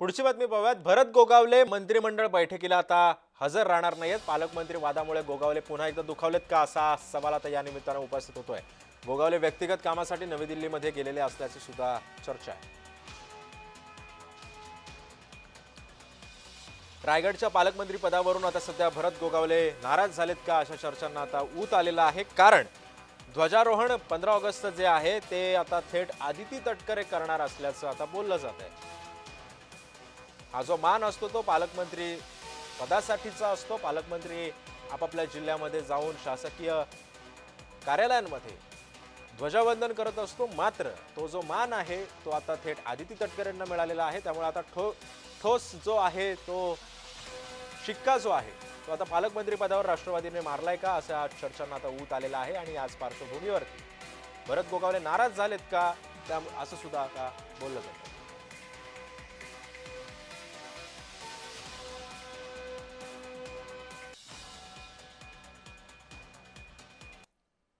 पुढची बातमी पाहूयात. भरत गोगावले मंत्रिमंडळ बैठकीला आता हजर राहणार नाहीत पालकमंत्री वादामुळे गोगावले पुन्हा एकदा दुखावलेत का असा सवाल आता या निमित्तानं उपस्थित होतोय. गोगावले व्यक्तिगत कामासाठी नवी दिल्लीमध्ये गेलेले असल्याची सुद्धा चर्चा आहे. रायगडच्या पालकमंत्री पदावरून आता सध्या भरत गोगावले नाराज झालेत का अशा चर्चांना आता ऊत आलेला आहे. कारण ध्वजारोहण पंधरा ऑगस्ट जे आहे ते आता थेट आदिती तटकरे करणार असल्याचं आता बोललं जात आहे हा जो मान असतो तो पालकमंत्री पदासाठीचा असतो. पालकमंत्री आपापल्या जिल्ह्यामध्ये जाऊन शासकीय कार्यालयांमध्ये ध्वजवंदन करत असतो. मात्र तो जो मान आहे तो आता थेट आदिती तटकरेंना मिळालेला आहे. त्यामुळे आता ठो ठोस जो आहे तो शिक्का जो आहे तो आता पालकमंत्री पदावर राष्ट्रवादीने मारलाय का? अशा चर्चांना आता ऊत आलेला आहे आणि आज पार्श्वभूमीवरती भरत गोगावले नाराज झालेत का? त्या असं सुद्धा आता बोललं जातं.